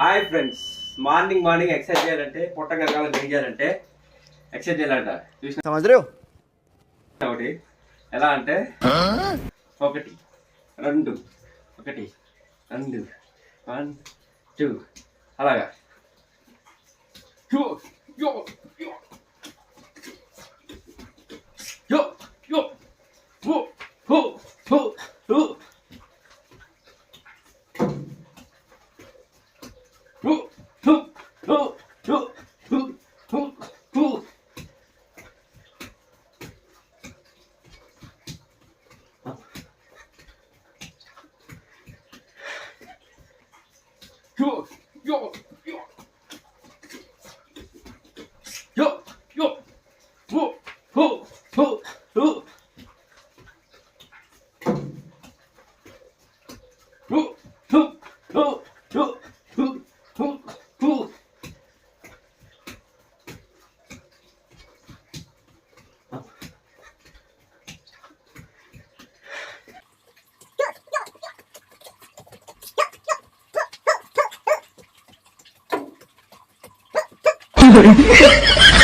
Hi friends. Morning morning exercise చేయాలంటే పొట్ట గంగాలం ఏం చేయాలంటే ఎక్సర్సైజ్ చేయాలంట. చూసిన? ఒకటి. ఎలా అంటే? ఒకటి. రెండు. ఒకటి. రెండు. One two. అలాగా. George, George. 对！